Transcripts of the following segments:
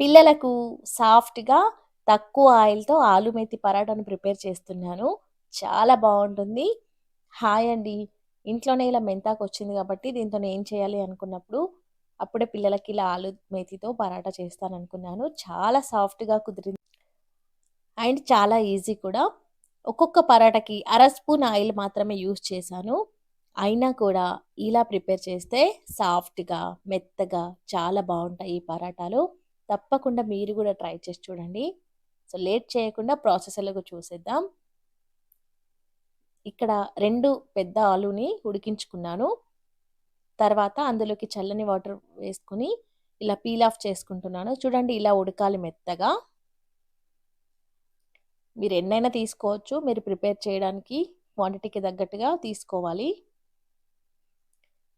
పిల్లలకు సాఫ్ట్‌గా తక్కువ ఆయిల్‌తో ఆలు మేతి పరాటాను ప్రిపేర్ చేస్తున్నాను. చాలా బాగుంటుంది హాయ్ అండి. ఇంట్లోనే ఇలా మెంతాకు వచ్చింది కాబట్టి దీంతో ఏం చేయాలి అనుకున్నప్పుడు, అప్పుడే పిల్లలకి ఇలా ఆలు మేతితో పరాటా చేస్తాననుకున్నాను. చాలా సాఫ్ట్‌గా కుదిరింది. అండ్ చాలా ఈజీ కూడా. ఒక్కొక్క పరాటకి అర స్పూన్ ఆయిల్ మాత్రమే యూజ్ చేశాను. అయినా కూడా ఇలా ప్రిపేర్ చేస్తే సాఫ్ట్‌గా, మెత్తగా చాలా బాగుంటాయి ఈ పరాటాలు. తప్పకుండా మీరు కూడా ట్రై చేసి చూడండి. సో, లేట్ చేయకుండా ప్రాసెస్ ఎలాగో చూసేద్దాం. ఇక్కడ రెండు పెద్ద ఆలుని ఉడికించుకున్నాను. తర్వాత అందులోకి చల్లని వాటర్ వేసుకొని ఇలా పీల్ ఆఫ్ చేసుకుంటున్నాను. చూడండి ఇలా ఉడకాలి మెత్తగా. మీరు ఎన్నైనా తీసుకోవచ్చు. మీరు ప్రిపేర్ చేయడానికి క్వాంటిటీకి తగ్గట్టుగా తీసుకోవాలి.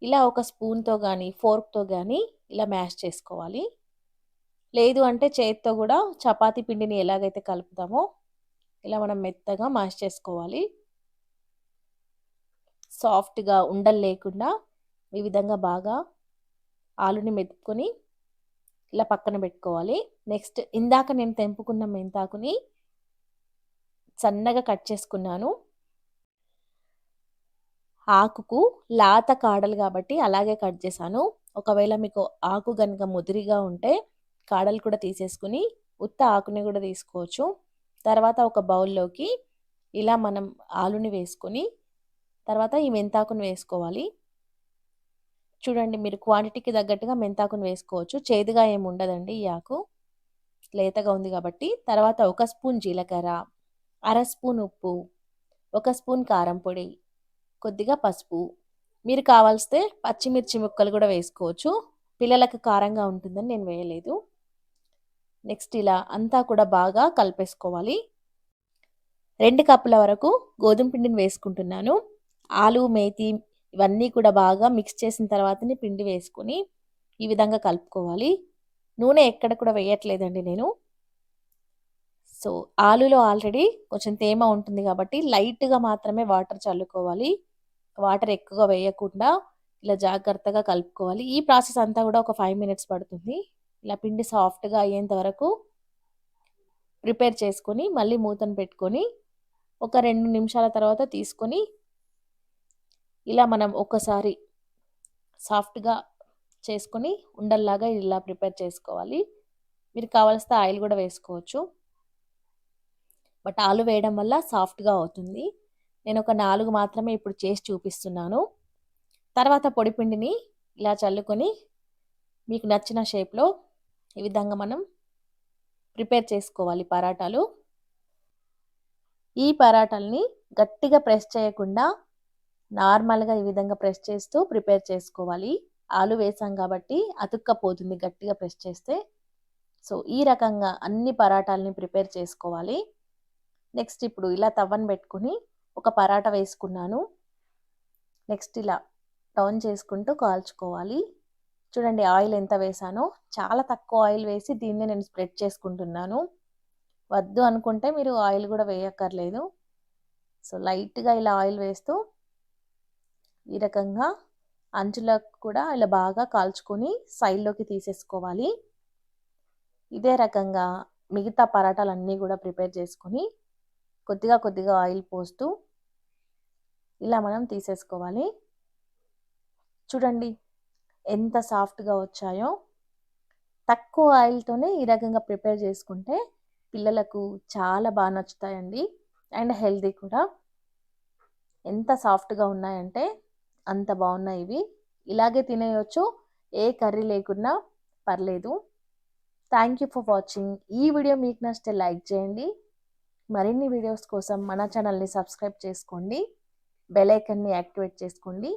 ఇలా ఒక స్పూన్‌తో కానీ ఫోర్క్‌తో కానీ ఇలా మ్యాష్ చేసుకోవాలి. లేదు అంటే చేతితో కూడా చపాతీ పిండిని ఎలాగైతే కలుపుతామో, ఇలా మనం మెత్తగా మాష్ చేసుకోవాలి. సాఫ్ట్‌గా ఉండలు లేకుండా ఈ విధంగా బాగా ఆలుని మెతుక్కొని ఇలా పక్కన పెట్టుకోవాలి. నెక్స్ట్ ఇందాక నేను తెంపుకున్న మెంతాకుని సన్నగా కట్ చేసుకున్నాను. ఆకుకు లాత కాడలు కాబట్టి అలాగే కట్ చేశాను. ఒకవేళ మీకు ఆకు కనుక ముదిరిగా ఉంటే కాడలు కూడా తీసేసుకుని ఉత్త ఆకుని కూడా తీసుకోవచ్చు. తర్వాత ఒక బౌల్‌లోకి ఇలా మనం ఆలుని వేసుకొని, తర్వాత ఈ మెంతాకుని వేసుకోవాలి. చూడండి మీరు క్వాంటిటీకి తగ్గట్టుగా మెంతాకుని వేసుకోవచ్చు. చేదుగా ఏమి ఉండదండి ఈ ఆకు. లేతగా ఉంది కాబట్టి. తర్వాత ఒక స్పూన్ జీలకర్ర, అర స్పూన్ ఉప్పు, ఒక స్పూన్ కారం పొడి, కొద్దిగా పసుపు. మీరు కావాల్సితే పచ్చిమిర్చి ముక్కలు కూడా వేసుకోవచ్చు. పిల్లలకు కారంగా ఉంటుందని నేను వేయలేదు. నెక్స్ట్ ఇలా అంతా కూడా బాగా కలిపేసుకోవాలి. రెండు కప్పుల వరకు గోధుమ పిండిని వేసుకుంటున్నాను. ఆలు, మేతి ఇవన్నీ కూడా బాగా మిక్స్ చేసిన తర్వాతనే పిండి వేసుకొని ఈ విధంగా కలుపుకోవాలి. నూనె ఎక్కడ కూడా వేయట్లేదండి నేను. సో, ఆలులో ఆల్రెడీ కొంచెం తేమ ఉంటుంది కాబట్టి లైట్‌గా మాత్రమే వాటర్ చల్లుకోవాలి. వాటర్ ఎక్కువగా వేయకుండా ఇలా జాగ్రత్తగా కలుపుకోవాలి. ఈ ప్రాసెస్ అంతా కూడా ఒక ఫైవ్ మినిట్స్ పడుతుంది. ఇలా పిండి సాఫ్ట్‌గా అయ్యేంత వరకు ప్రిపేర్ చేసుకొని మళ్ళీ మూతను పెట్టుకొని ఒక రెండు నిమిషాల తర్వాత తీసుకొని ఇలా మనం ఒకసారి సాఫ్ట్‌గా చేసుకొని ఉండల్లాగా ఇలా ప్రిపేర్ చేసుకోవాలి. మీరు కావలసిన ఆయిల్ కూడా వేసుకోవచ్చు. బట్ ఆలు వేయడం వల్ల సాఫ్ట్‌గా అవుతుంది. నేను ఒక నాలుగు మాత్రమే ఇప్పుడు చేసి చూపిస్తున్నాను. తర్వాత పొడిపిండిని ఇలా చల్లుకొని మీకు నచ్చిన షేప్‌లో ఈ విధంగా మనం ప్రిపేర్ చేసుకోవాలి పరాటాలు. ఈ పరాటాలని గట్టిగా ప్రెస్ చేయకుండా నార్మల్‌గా ఈ విధంగా ప్రెస్ చేస్తూ ప్రిపేర్ చేసుకోవాలి. ఆలు వేసాం కాబట్టి అతుక్కపోతుంది గట్టిగా ప్రెస్ చేస్తే. సో, ఈ రకంగా అన్ని పరాటాలని ప్రిపేర్ చేసుకోవాలి. నెక్స్ట్ ఇప్పుడు ఇలా తవ్వను పెట్టుకొని ఒక పరాట వేసుకున్నాను. నెక్స్ట్ ఇలా టర్న్ చేసుకుంటూ కాల్చుకోవాలి. చూడండి ఆయిల్ ఎంత వేసానో చాలా తక్కువ ఆయిల్ వేసి దీన్ని నేను స్ప్రెడ్ చేసుకుంటున్నాను. వద్దు అనుకుంటే మీరు ఆయిల్ కూడా వేయక్కర్లేదు. సో, లైట్‌గా ఇలా ఆయిల్ వేస్తూ ఈ రకంగా అంచులకు కూడా ఇలా బాగా కాల్చుకొని సైడ్‌లోకి తీసేసుకోవాలి. ఇదే రకంగా మిగతా పరాటాలన్నీ కూడా ప్రిపేర్ చేసుకొని కొద్దిగా కొద్దిగా ఆయిల్ పోస్తూ ఇలా మనం తీసేసుకోవాలి. చూడండి ఎంత సాఫ్ట్‌గా వచ్చాయో. తక్కువ ఆయిల్‌తోనే ఈ రకంగా ప్రిపేర్ చేసుకుంటే పిల్లలకు చాలా బాగా నచ్చుతాయండి. అండ్ హెల్తీ కూడా. ఎంత సాఫ్ట్‌గా ఉన్నాయంటే అంత బాగున్నాయి ఇవి. ఇలాగే తినేయొచ్చు. ఏ కర్రీ లేకున్నా పర్లేదు. Thank you for watching. ఈ వీడియో మీకు నచ్చితే లైక్ చేయండి. మరిన్ని వీడియోస్ కోసం మన ఛానల్‌ని సబ్స్క్రైబ్ చేసుకోండి. బెల్ యాక్టివేట్ చేసుకోండి.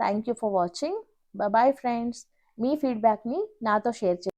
Thank you for watching. Bye friends. మీ ఫీడ్‌బ్యాక్‌ని నాతో షేర్ చే